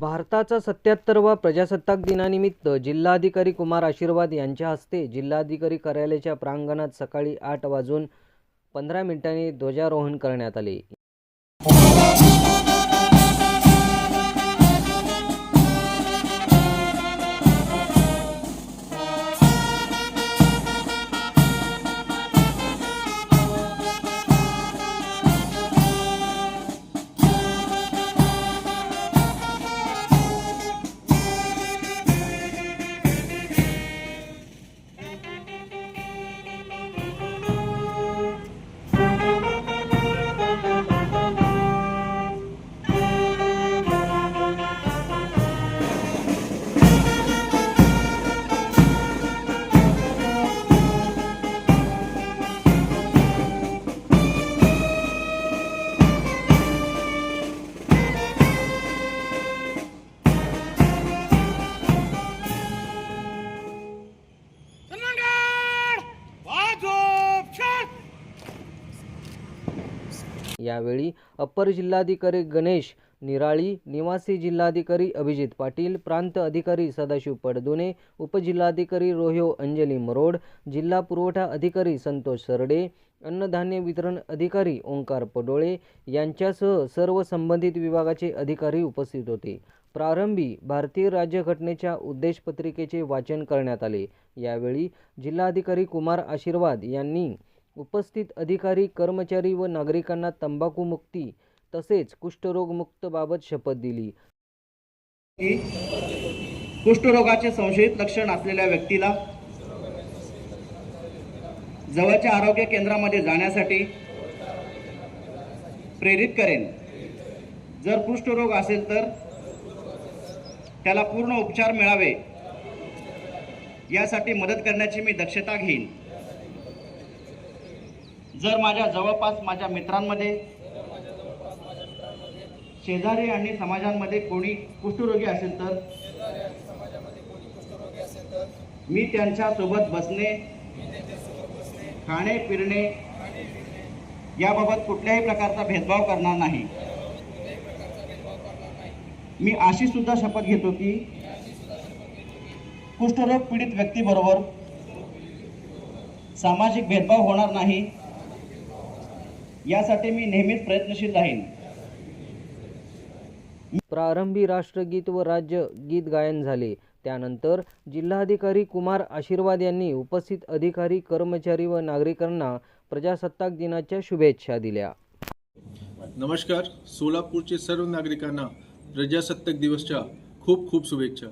भारताचा सत्याहत्तरवा प्रजासत्ताक दिनानिमित्त जिल्हाधिकारी कुमार आशीर्वाद यांच्या हस्ते जिल्हाधिकारी कार्यालयाच्या प्रांगणात सकाळी आठ वाजून पंधरा मिनिटांनी ध्वजारोहण करण्यात आले. यावेळी अप्पर जिल्हाधिकारी गणेश निराळी निवासी जिल्हाधिकारी अभिजित पाटील प्रांत अधिकारी सदाशिव पडदुने उपजिल्हाधिकारी रोह्यो अंजली मरोड जिल्हा पुरवठा अधिकारी संतोष सरडे अन्नधान्य वितरण अधिकारी ओंकार पडोळे यांच्यासह सर्व संबंधित विभागाचे अधिकारी उपस्थित होते. प्रारंभी भारतीय राज्यघटनेच्या उद्देशपत्रिकेचे वाचन करण्यात आले. यावेळी जिल्हाधिकारी कुमार आशीर्वाद यांनी उपस्थित अधिकारी कर्मचारी व नागरिकांना तंबाखूमुक्ती तसेच कुष्ठरोगमुक्तबाबत शपथ दिली. की कुष्ठरोगाचे संशयित लक्षण असलेल्या व्यक्तीला जवळच्या आरोग्य केंद्रामध्ये जाण्यासाठी प्रेरित करेन. जर कुष्ठरोग असेल तर त्याला पूर्ण उपचार मिळावे. यासाठी मदत करण्याची मी दक्षता घेईन. जर माझ्या जवळपास माझ्या मित्रांमध्ये शेजारी आणि समाजांमध्ये कोणी कुष्ठरोगी असेल तर? मी त्यांच्यासोबत बसणे खाणे पिरणे याबाबत कुठल्याही प्रकारचा भेदभाव करणार नाही. मी अशी सुद्धा शपथ घेतो की कुष्ठरोग पीडित व्यक्तीबरोबर सामाजिक भेदभाव होणार नाही. यासाठी मी नेहमीच प्रयत्नशील राहीन. प्रारंभी राष्ट्रगीत व राज्य गीत गायन झाले. त्यानंतर जिल्हाधिकारी कुमार आशीर्वाद यांनी उपस्थित अधिकारी कर्मचारी व नागरिकांना प्रजासत्ताक दिनाच्या शुभेच्छा दिल्या. नमस्कार. सोलापूरचे सर्व नागरिकांना प्रजासत्ताक दिवसच्या खूप खूप शुभेच्छा.